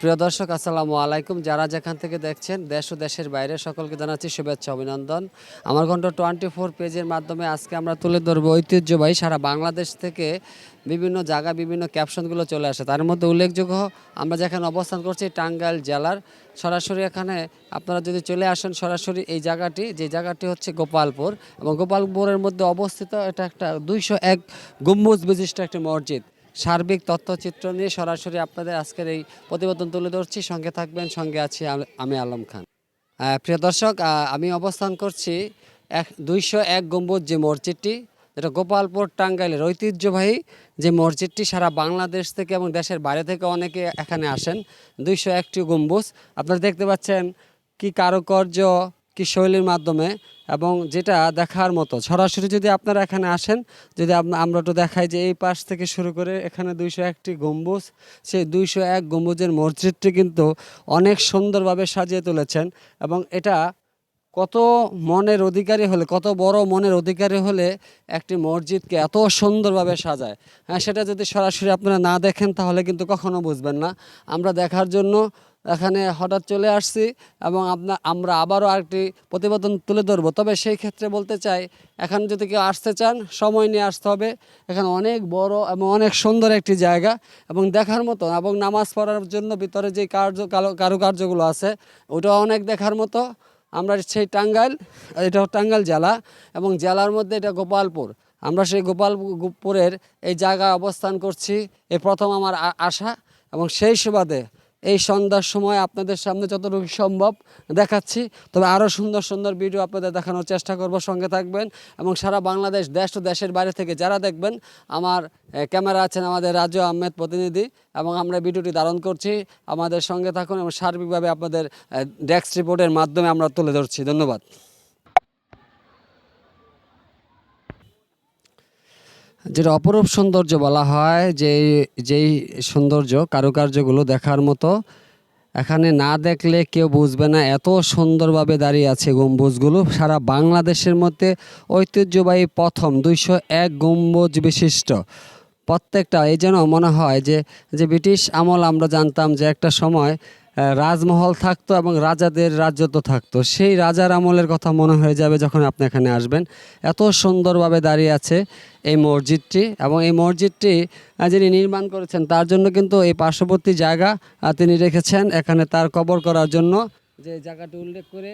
প্রিয় দর্শক, আসসালামু আলাইকুম। যারা যেখান থেকে দেখছেন, দেশ ও দেশের বাইরে, সকলকে জানাচ্ছি শুভেচ্ছা, অভিনন্দন। আমার ঘন্ট টোয়েন্টি ফোর পেজের মাধ্যমে আজকে আমরা তুলে ধরবো ঐতিহ্যবাহী সারা বাংলাদেশ থেকে বিভিন্ন জায়গা বিভিন্ন ক্যাপশনগুলো চলে আসে। তার মধ্যে উল্লেখযোগ্য, আমরা যেখানে অবস্থান করছি, টাঙ্গাইল জেলার। সরাসরি এখানে আপনারা যদি চলে আসেন, সরাসরি এই জায়গাটি, যে জায়গাটি হচ্ছে গোপালপুর। এবং গোপালপুরের মধ্যে অবস্থিত এটা একটা দুইশো এক গম্বুজ বিশিষ্ট একটি মসজিদ। সার্বিক তথ্যচিত্র নিয়ে সরাসরি আপনাদের আজকের এই প্রতিবেদন তুলে ধরছি। সঙ্গে থাকবেন, সঙ্গে আছি আমি আলম খান। প্রিয় দর্শক আমি অবস্থান করছি এক, দুইশো এক গম্বুজ যে মসজিদটি, যেটা গোপালপুর টাঙ্গাইলের ঐতিহ্যবাহী যে মসজিদটি, সারা বাংলাদেশ থেকে এবং দেশের বাইরে থেকে অনেকে এখানে আসেন। দুইশো একটি গম্বুজ। আপনারা দেখতে পাচ্ছেন কি কারুকার্য কি শৈলীর মাধ্যমে এবং যেটা দেখার মতো। সরাসরি যদি আপনারা এখানে আসেন, যদি আমরা একটু দেখাই যে এই পাশ থেকে শুরু করে এখানে দুইশো একটি গম্বুজ, সেই দুইশো এক গম্বুজের মসজিদটি কিন্তু অনেক সুন্দরভাবে সাজিয়ে তুলেছেন এবং এটা কত মনের অধিকারী হলে, কত বড় মনের অধিকারী হলে একটি মসজিদকে এত সুন্দরভাবে সাজায়। হ্যাঁ সেটা যদি সরাসরি আপনারা না দেখেন তাহলে কিন্তু কখনো বুঝবেন না। আমরা দেখার জন্য এখানে হঠাৎ চলে আসছি এবং আপনার আমরা আবারও আরেকটি প্রতিবেদন তুলে ধরবো। তবে সেই ক্ষেত্রে বলতে চাই, এখানে যদি কেউ আসতে চান, সময় নিয়ে আসতে হবে। এখানে অনেক বড় এবং অনেক সুন্দর একটি জায়গা এবং দেখার মতো এবং নামাজ পড়ার জন্য ভিতরে যে কার্য কারুকার্যগুলো আছে, ওটাও অনেক দেখার মতো। আমরা সেই টাঙ্গাইল, এটা টাঙ্গাইল জেলা এবং জেলার মধ্যে এটা গোপালপুর। আমরা সেই গোপালপুরের এই জায়গায় অবস্থান করছি। এই প্রথম আমার আশা এবং সেই সুবাদে এই সন্ধ্যার সময় আপনাদের সামনে যতটুকু সম্ভব দেখাচ্ছি। তবে আরও সুন্দর সুন্দর ভিডিও আপনাদের দেখানোর চেষ্টা করব, সঙ্গে থাকবেন। এবং সারা বাংলাদেশ, দেশ ও দেশের বাইরে থেকে যারা দেখবেন, আমার ক্যামেরা আছেন আমাদের রাজু আহমেদ প্রতিনিধি। এবং আমরা ভিডিওটি ধারণ করছি আমাদের সঙ্গে থাকুন এবং সার্বিকভাবে আপনাদের ডেস্ক রিপোর্টের মাধ্যমে আমরা তুলে ধরছি। ধন্যবাদ। যেটা অপরূপ সৌন্দর্য বলা হয়, যে, যেই সৌন্দর্য, কারুকার্যগুলো দেখার মতো, এখানে না দেখলে কেউ বুঝবে না এত সুন্দরভাবে দাঁড়িয়ে আছে গম্বুজগুলো। সারা বাংলাদেশের মধ্যে ঐতিহ্যবাহী প্রথম দুইশো এক গম্বুজ বিশিষ্ট। প্রত্যেকটা, এই যেন মনে হয় যে যে ব্রিটিশ আমল আমরা জানতাম যে একটা সময় রাজমহল থাকতো এবং রাজাদের রাজত্ব থাকতো। সেই রাজার আমলের কথা মনে হয়ে যাবে যখন আপনি এখানে আসবেন। এত সুন্দরভাবে দাঁড়িয়ে আছে। এই মসজিদটি এবং এই মসজিদটি যিনি নির্মাণ করেছেন, তার জন্য কিন্তু এই পার্শ্ববর্তী জায়গা তিনি রেখেছেন। এখানে তার কবর করার জন্য যে জায়গাটি উল্লেখ করে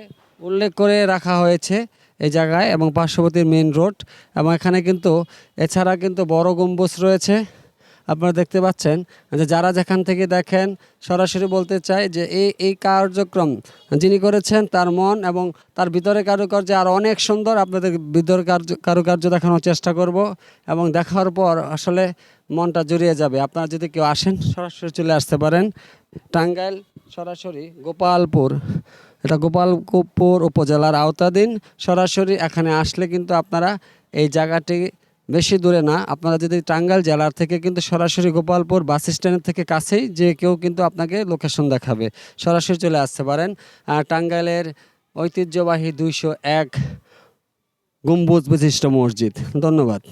উল্লেখ করে রাখা হয়েছে এই জায়গায় এবং পার্শ্ববর্তী মেন রোড এবং এখানে কিন্তু, এছাড়া কিন্তু বড় গম্বুজ রয়েছে। আপনারা দেখতে পাচ্ছেন যে যারা যেখান থেকে দেখেন সরাসরি বলতে চাই যে এই এই কার্যক্রম যিনি করেছেন তার মন এবং তার ভিতরে কারুকার্য আর অনেক সুন্দর আপনাদের ভিতরে কার্য, কারুকার্য দেখানোর চেষ্টা করব এবং দেখার পর আসলে মনটা জুড়িয়ে যাবে। আপনারা যদি কেউ আসেন, সরাসরি চলে আসতে পারেন। টাঙ্গাইল সরাসরি গোপালপুর। এটা গোপালপুর উপজেলার আওতাধীন। সরাসরি এখানে আসলে কিন্তু আপনারা এই জায়গাটি বেশি দূরে না। আপনারা যদি টাঙ্গাইল জেলার থেকে কিন্তু সরাসরি গোপালপুর বাস স্ট্যান্ডের থেকে কাছেই যে কেউ কিন্তু আপনাকে লোকেশন দেখাবে। সরাসরি চলে আসতে পারেন। টাঙ্গাইলের ঐতিহ্যবাহী দুইশো এক গম্বুজ বিশিষ্ট মসজিদ। ধন্যবাদ।